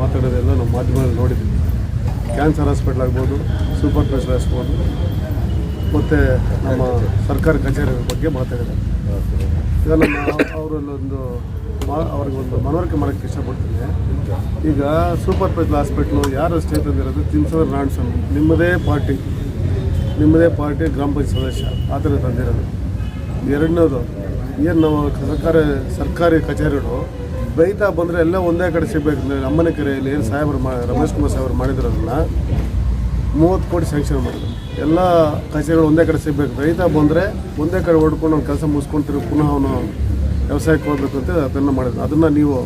ಮಾತಾಡೋದೆಲ್ಲ ನಮ್ಮ ಮಾಧ್ಯಮದಲ್ಲಿ ನೋಡಿದ್ದೀವಿ ಕ್ಯಾನ್ಸರ್ ಹಾಸ್ಪಿಟ್ಲ್ ಆಗ್ಬೋದು ಸೂಪರ್ ಸ್ಪೆಷಲ್ ಆಗ್ಬೋದು, ಮತ್ತು ನಮ್ಮ ಸರ್ಕಾರಿ ಕಚೇರಿ ಬಗ್ಗೆ ಮಾತಾಡಿದ್ದಾರೆ. ನಮ್ಮ ಅವರಲ್ಲೊಂದು ಮಾ, ಅವ್ರಿಗೊಂದು ಮನವರಿಕೆ ಮಾಡೋಕ್ಕೆ ಇಷ್ಟಪಡ್ತೀನಿ. ಈಗ ಸೂಪರ್ ಸ್ಪೆಷಲ್ ಹಾಸ್ಪಿಟ್ಲು ಯಾರು ಸ್ಟೇಟ್ ತಂದಿರೋದು ತಿನ್ಸೋದ್ರ ನಾರಾಯಣಸ್ವಾಮಿ. ನಿಮ್ಮದೇ ಪಾರ್ಟಿ ನಿಮ್ಮದೇ ಪಾರ್ಟಿ ಗ್ರಾಮ ಪಂಚಾಯತ್ ಸದಸ್ಯ. ಆ ಥರ ತಂದಿರೋದು. ಎರಡನೇದು, ಏನು ನಾವು ಸರ್ಕಾರಿ ಸರ್ಕಾರಿ ಕಚೇರಿಗಳು ರೈತ ಬಂದರೆ ಎಲ್ಲ ಒಂದೇ ಕಡೆ ಸಿಗಬೇಕು. ಅಮ್ಮನ ಕೆರೆಯಲ್ಲಿ ಏನು ಸಾಹೇಬರು ಮಾ ರಮೇಶ್ ಕುಮಾರ್ ಸಾಹೇಬರು ಮಾಡಿದ್ರಲ್ಲ, ಮೂವತ್ತು ಕೋಟಿ ಸ್ಯಾಂಕ್ಷನ್ ಮಾಡಿದ್ರು. ಎಲ್ಲ ಕಚೇರಿಗಳು ಒಂದೇ ಕಡೆ ಸಿಗಬೇಕು. ರೈತ ಬಂದರೆ ಒಂದೇ ಕಡೆ ಹೊಡ್ಕೊಂಡು ಅವ್ನು ಕೆಲಸ ಮುಗಿಸ್ಕೊಂತೀರಿ, ಪುನಃ ಅವನು ವ್ಯವಸಾಯಕ್ಕೆ ಹೋಗ್ಬೇಕು ಅಂತ ಅದನ್ನು ಮಾಡಿದ್ರು. ಅದನ್ನು ನೀವು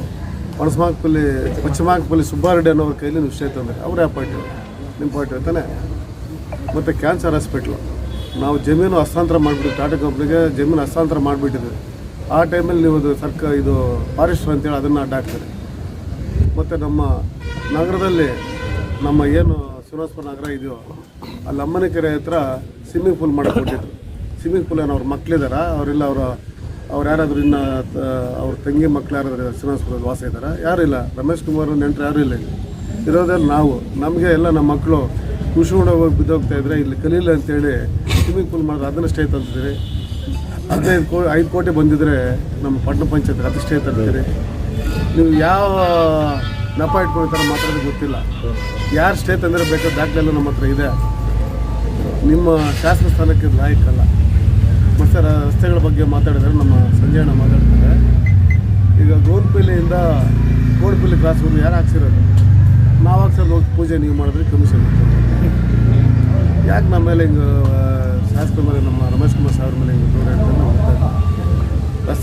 ಪಣಸಮಾಕಪಲ್ಲಿ ಪಶ್ಚಿಮಾಕಪಲ್ಲಿ ಸುಬ್ಬಾರೆಡ್ಡಿ ಅನ್ನೋರ ಕೈಲಿ ನೀವು ವಿಷಯ ತಂದ್ರೆ. ಅವ್ರು ಯಾವ ಪಾರ್ಟಿ? ನಿಮ್ಮ ಪಾರ್ಟಿ ತಾನೆ ಮತ್ತು ಕ್ಯಾನ್ಸರ್ ಹಾಸ್ಪಿಟ್ಲು ನಾವು ಜಮೀನು ಹಸ್ತಾಂತರ ಮಾಡಿಬಿಟ್ಟು, ಟಾಟಾ ಕಂಪ್ನಿಗೆ ಜಮೀನು ಹಸ್ತಾಂತರ ಮಾಡಿಬಿಟ್ಟಿದ್ವಿ. ಆ ಟೈಮಲ್ಲಿ ನೀವು ಅದು ಸರ್ಕಾರ ಇದು ಫಾರೆಸ್ಟರ್ ಅಂತೇಳಿ ಅದನ್ನು ಅಡ್ಡ ಹಾಕ್ತಾರೆ ಮತ್ತು ನಮ್ಮ ನಗರದಲ್ಲಿ ನಮ್ಮ ಏನು ಶ್ರೀನಿವಾಸಪುರ ನಗರ ಇದೆಯೋ, ಅಲ್ಲಿ ಅಮ್ಮನ ಕೆರೆ ಹತ್ರ ಸ್ವಿಮ್ಮಿಂಗ್ ಪೂಲ್ ಮಾಡಿಕೊಟ್ಟಿದ್ರು. ಕೊಟ್ಟಿದ್ರು ಸ್ವಿಮ್ಮಿಂಗ್ ಪೂಲ್ ಏನು ಅವ್ರ ಮಕ್ಕಳಿದಾರ ಅವರೆಲ್ಲ ಅವರ, ಅವ್ರು ಯಾರಾದರೂ ಇನ್ನು, ಅವ್ರ ತಂಗಿ ಮಕ್ಳು ಯಾರಾದರೂ ಶ್ರೀನಿವಾಸಪುರದಲ್ಲಿ ವಾಸ ಇದ್ದಾರೆ? ಯಾರಿಲ್ಲ ರಮೇಶ್ ಕುಮಾರ್ ನೆಂಟರು ಯಾರೂ ಇಲ್ಲ ಇಲ್ಲಿ. ಇರೋದ್ರಲ್ಲಿ ನಾವು, ನಮಗೆ ಎಲ್ಲ ನಮ್ಮ ಮಕ್ಕಳು ಖುಷಿ ಹೋಗಿ ಬಿದ್ದೋಗ್ತಾ ಇದ್ರೆ ಇಲ್ಲಿ ಕಲೀಲಿ ಅಂತೇಳಿ ಸ್ವಿಮ್ಮಿಂಗ್ ಪೂಲ್ ಮಾಡಿದ್ರೆ ಅದನ್ನು ಸ್ಟೇ ತಂದಿದ್ದೀರಿ ಹದಿನೈದು ಕೋಟಿ ಐದು ಕೋಟಿ ಬಂದಿದ್ರೆ ನಮ್ಮ ಪಟ್ಟಣ ಪಂಚಾಯತ್ ಅದು ತರ್ತೀರಿ. ನೀವು ಯಾವ ನಪ ಇಟ್ಕೊಳ್ತಾರೆ ಮಾತಾಡೋದು ಗೊತ್ತಿಲ್ಲ. ಯಾರು ಸ್ಟೇ ತಂದರೆ ಬೇಕಾದ ದಾಖಲೆ ಎಲ್ಲ ನಮ್ಮ ಹತ್ರ ಇದೆ. ನಿಮ್ಮ ಶಾಸನ ಸ್ಥಾನಕ್ಕೆ ಲಾಯಕ್ಕಲ್ಲ ಮತ್ತು ರಸ್ತೆಗಳ ಬಗ್ಗೆ ಮಾತಾಡಿದರೆ ನಮ್ಮ ಸಂಜಯಣ್ಣ ಮಾತಾಡ್ತಾರೆ. ಈಗ ಗೋನ್ಪಿಲ್ಲಿಯಿಂದ ಕ್ರಾಸ್ ಕ್ರಾಸ್ವರೆಗೂ ಯಾರು ಹಾಕ್ಸಿರೋದು? ನಾವು ಹಾಕ್ಸೋದು ಹೋಗಿ ಪೂಜೆ ನೀವು ಮಾಡಿದ್ರೆ ಕಮಿಷನ್ ಯಾಕೆ ನಮ್ಮ ಮೇಲೆ ಹಿಂಗೆ ಶಾಸಕರ ಮೇಲೆ ನಮ್ಮ ರಮೇಶ್ ಕುಮಾರ್ ಸಾವಿರ ಮೇಲೆ ಹಿಂಗೆ ದೂರ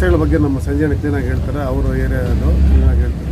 ರಸ್ತೆಗಳ ಬಗ್ಗೆ ನಮ್ಮ ಸಂಜೆ ಕ್ಲೀನಾಗಿ ಹೇಳ್ತಾರೆ ಅವರು ಏರಿಯಾದು ಕ್ಲೀನಾಗಿ ಹೇಳ್ತಾರೆ.